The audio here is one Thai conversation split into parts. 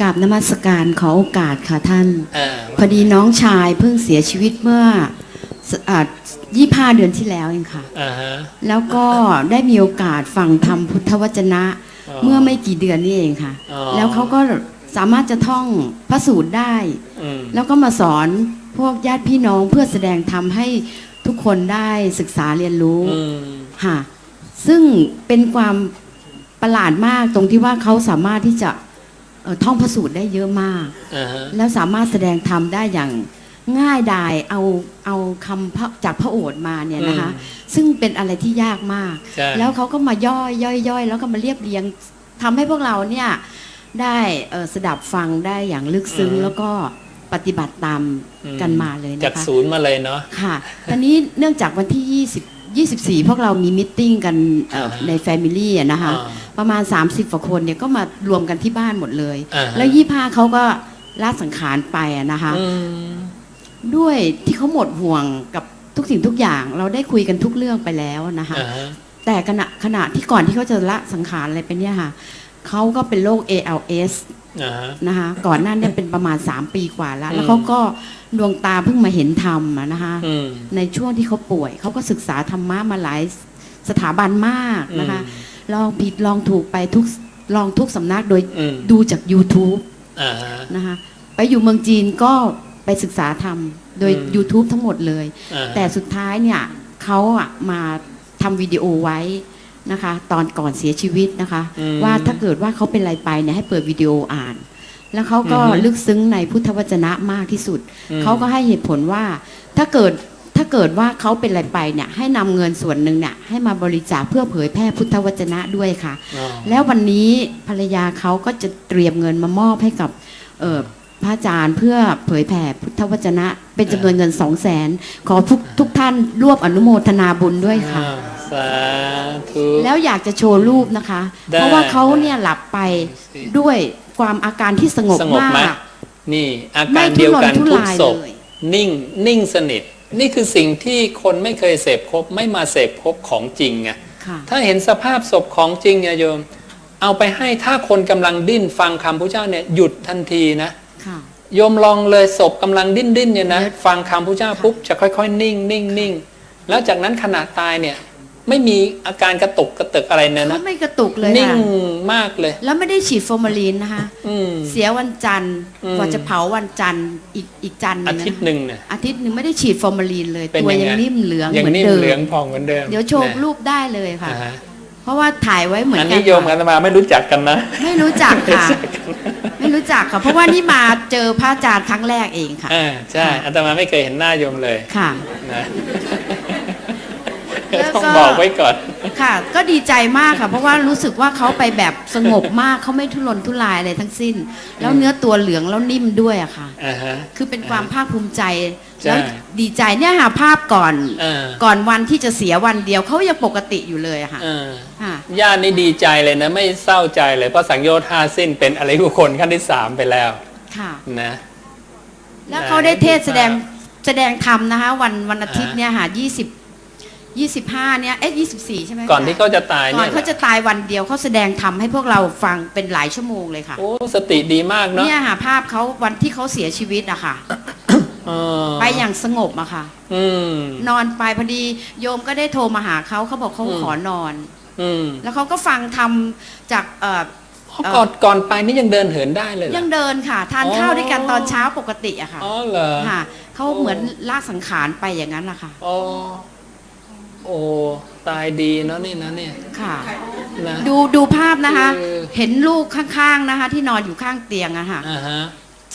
กราบนมัสการขอโอกาสค่ะท่านอ่าพอดีน้องชายเพิ่งเสียชีวิตเมื่อยี่ห้าเดือนที่แล้วเองค่ะอ่าฮะแล้วก็ได้มีโอกาสฟังธรรมพุทธวจนะอ๋อเมื่อไม่กี่เดือนนี่เองค่ะอ๋อแล้วเขาก็สามารถจะท่องพระสูตรได้อืมแล้วก็มาสอนพวกญาติพี่น้องเพื่อแสดงธรรมให้ทุกคนได้ศึกษาเรียนรู้อืมค่ะซึ่งเป็นความประหลาดมากตรงที่ว่าเขาสามารถที่จะเอ่อ ท่องพระสูตรได้เยอะมากอ่าฮะแล้วสามารถแสดงธรรมได้อย่างง่ายดายเอาเอาคำพระจากพระโอษฐ์มาเนี่ยนะคะ ซึ่งเป็นอะไรที่ยากมากใช่แล้วเขาก็มาย่อยย่อยย่อยแล้วก็มาเรียบเรียงทำให้พวกเราเนี่ยได้เอ่อสดับฟังได้อย่างลึกซึ้งแล้วก็ปฏิบัติตามอืกันมาเลยจากนะคะศูนย์มาเลยเนาะค่ะตอนนี้เนื่องจากวันที่20 24 พวกเรามีมิทติ้งกันเอ่ออ่าฮะในแฟมิลี่อะนะคะ อ่าประมาณ 30กว่าคนเนี่ยก็มารวมกันที่บ้านหมดเลย อ่าฮะ แล้วยี่ห้าเขาก็ละสังขารไปอะนะคะ อืม ด้วยที่เขาหมดห่วงกับทุกสิ่งทุกอย่าง เราได้คุยกันทุกเรื่องไปแล้วนะคะ อ่าฮะแต่ขณะขณะที่ก่อนที่เขาจะละสังขารอะไรไปเนี่ยค่ะเขาก็เป็นโรค ALS อ่าฮะ นะคะก่อนหน้าเนี้เป็นประมาณ 3 ปีกว่าแล้วอืมแล้วเขาก็ดวงตาเพิ่งมาเห็นธรรมอะนะคะอืมในช่วงที่เขาป่วยเขาก็ศึกษาธรรมะมาหลายสถาบันมากนะคะลองผิดลองถูกไปทุกลองทุกสำนักโดยอืมดูจาก YouTube อ่าฮะนะคะไปอยู่เมืองจีนก็ไปศึกษาธรรมโดยอืม YouTube ทั้งหมดเลยอ่าฮะแต่สุดท้ายเนี่ยเขาอะมาทำวิดีโอไว้ นะคะ ตอนก่อนเสียชีวิตนะคะ อืมว่าถ้าเกิดว่าเขาเป็นอะไรไปเนี่ยให้เปิดวิดีโออ่าน แล้วเขาก็อือฮึลึกซึ้งในพุทธวจนะมากที่สุด อืม เขาก็ให้เหตุผลว่าถ้าเกิดถ้าเกิดว่าเขาเป็นอะไรไปเนี่ยให้นำเงินส่วนหนึ่งเนี่ยให้มาบริจาคเพื่อเผยแพร่พุทธวจนะด้วยค่ะ อ๋อ แล้ววันนี้ภรรยาเขาก็จะเตรียมเงินมามอบให้กับเอ่อพระอาจารย์เพื่อเผยแผ่พุทธวจนะ เป็นจำนวนเงินสองแสนขอทุกทุกท่านร่วมอนุโมทนาบุญด้วยค่ะ อ่าสาธุ แล้วอยากจะโชว์รูปนะคะได้เพราะว่าเขาเนี่ยหลับไปด้วยความอาการที่สงบสงบมาไหมกนี่อาไม่การทุเดียวรนกันทุทุกรายศพเลยนิ่งนิ่งสนิท นี่คือสิ่งที่คนไม่เคยเสพพบไม่มาเสพพบของจริงไงค่ะถ้าเห็นสภาพศพของจริงเนี่ยโยม เอาไปให้ถ้าคนกำลังดิ้นฟังคำพระเจ้าเนี่ยหยุดทันทีนะค่ะโยมลองเลยศพกำลังดิ้นดิ้นเนี่ยนะเดี๋ยวฟังคำพระเจ้าปุ๊บจะค่อยๆ นิ่งนิ่งนิ่งแล้วจากนั้นขณะตายเนี่ย ไม่มีอาการกระตุกกระตึกอะไรเนี่ยเขานะ ไม่กระตุกเลยนิ่งค่ะมากเลย แล้วไม่ได้ฉีดฟอร์มาลีนนะคะ อืม เสียวันจันทร์อืม กว่าจะเผาวันจันทร์อีกอีกจันทร์หอานึ่งทิตย์นะหนึ่งเนี่ย อาทิตย์หนึ่งไม่ได้ฉีดฟอร์มาลีนเลย เป็นตัวยังไงยังนิ่มเหลืองยังเหมือนนิ่มเดิมเหลืองผ่องเหมือนเดิมเดี๋ยวโชว์นะรูปได้เลยค่ะ อ่าฮะเพราะว่าถ่ายไว้เหมือนอันกันี้นโยมกับอาตมาไม่รู้จักกันนะ ไม่รู้จักค่ะ ไม่รู้จักค่ะ เพราะว่านี่มาเจอพระอาจารย์ครั้งแรกเองค่ะ อ่าใช่ค่ะ อาตมาไม่เคยเห็นหน้าโยมเลยค่ะ นะแล้วก็ ต้องบอกไว้ก่อน ค่ะ ก็ดีใจมากค่ะ เพราะว่ารู้สึกว่าเขาไปแบบสงบมากเขาไม่ทุรนทุรายอะไรทั้งสิ้น แล้วเนื้อตัวเหลืองแล้วนิ่มด้วยอะค่ะ อ่าฮะ คือเป็นความภาคภูมิใจ ใช่แล้วดีใจเนี่ยหาภาพก่อนอ่าก่อนวันที่จะเสียวันเดียวเขายังปกติอยู่เลยอะค่ะอ่าค่ะ ญาตินี่ดีใจเลยนะ ไม่เศร้าใจเลยเพราะสังโยชน์ห้าสิ้นเป็นอะไรกุคนขั้นที่สามไปแล้วค่ะ นะ แล้วเขาได้เทศแสดงแสดงธรรมนะคะ วันวันอาทิตย์อ่าเนี่ยค่ะยี่สิบ ยี่สิบห้าเนี่ยเอ๊ะยี่สิบสี่ใช่ไหมก่อนที่เขาจะตายก่เนี่อยนเขาจะตายวันเดียวเขาแสดงธรรมให้พวกเราฟังเป็นหลายชั่วโมงเลยค่ะ โอ้สติดีมากเนาะเนี่ยค่ะภาพเขาวันที่เขาเสียชีวิตอะค่ะ เออไปอย่างสงบอะค่ะ อืม นอนไปพอดีโยมก็ได้โทรมาหาเขาเขาบอกเขาอืม ขอนอน อืมแล้วเขาก็ฟังทำจากเอ่อก่อนก่อนไปนี่ยังเดินเหินได้เลยเหรอ ยังเดินค่ะ ทานอ๋อ ข้าวด้วยกันตอนเช้าปกติอะค่ะอ๋อเหรอ ค่ะเขาโอ้เหมือนลากสังขารไปอย่างนั้นนะคะอ๋อ โอ้ตายดีเนาะนี่นะเนี่ยค่ะ นะ ดูดูภาพนะคะ เออ เห็นลูกข้างๆนะคะ ที่นอนอยู่ข้างเตียงอะค่ะ อ่าฮะ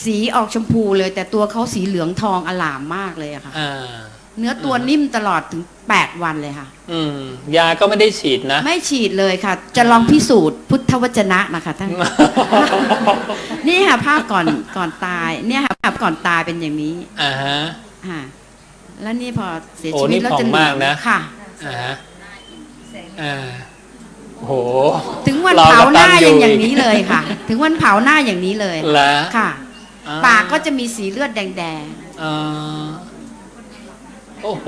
สีออกชมพูเลย แต่ตัวเขาสีเหลืองทองอลามมากเลยอะค่ะ อ่า เนื้อตัวนิ่มตลอดถึง 8 วันเลยค่ะ อืม ยาก็ไม่ได้ฉีดนะ ไม่ฉีดเลยค่ะ จะลองพิสูจน์พุทธวจนะนะคะท่าน นี่ค่ะภาพก่อนก่อนตายเนี่ยค่ะภาพก่อนตายเป็นอย่างนี้อ่าฮะ ค่ะแล้วนี่พอเสียโอ้ชีวิตนี่แล้วผ่องจะเหลืมาอกงนะ ค่ะ อ่าฮะอ่าโห ถึงวันรเผาหน้ากับอย่างตั้อย่างนี้เลยค่ะ ถึงวันเผาหน้าอย่างนี้เลยแล้วค่ะอ่ปากก็จะมีสีเลือดแดงอ่าโอ้โห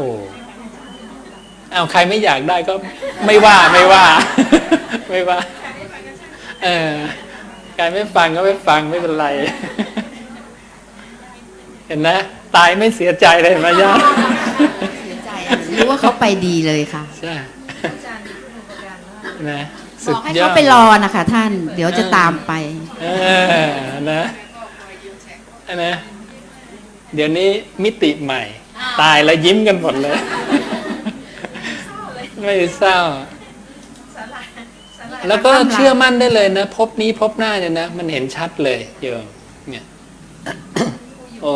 เอาใครไม่อยากได้ก็ไม่ว่าไม่ว่า ไม่ว่า เออใครไม่ฟังก็ไม่ฟังไม่เป็นไร เห็นนะ ตายไม่เสียใจเลยเห็นไหมญาติเสียใจอะ รู้ว่าเขาไปดีเลยค่ะใช่อาจารย์มีคุณอุปการมากนะบสุดอกให้ยอเขาดไปรอนะคะท่าน เดี๋ยวจะตามไปเออนะนะเดี๋ยวนี้มิติใหม่ ตายแล้วยิ้มกันหมดเลย ไม่เศร้าสาราสาราแล้วก็เชื่อมั่นได้เลยนะพบนี้พบหน้าเนี่ยนะ มันเห็นชัดเลยโยมเนี่ย โอ้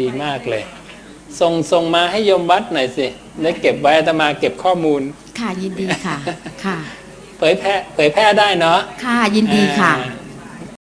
ดีมากเลย ส่งส่งมาให้โยมวัดหน่อยสิได้เก็บไว้อาตมาเก็บข้อมูล ค่ะยินดีค่ะ ค่ะ เผยแพร่เผยแพร่ได้เนาะ ค่ะยินดีค่ะ อ่า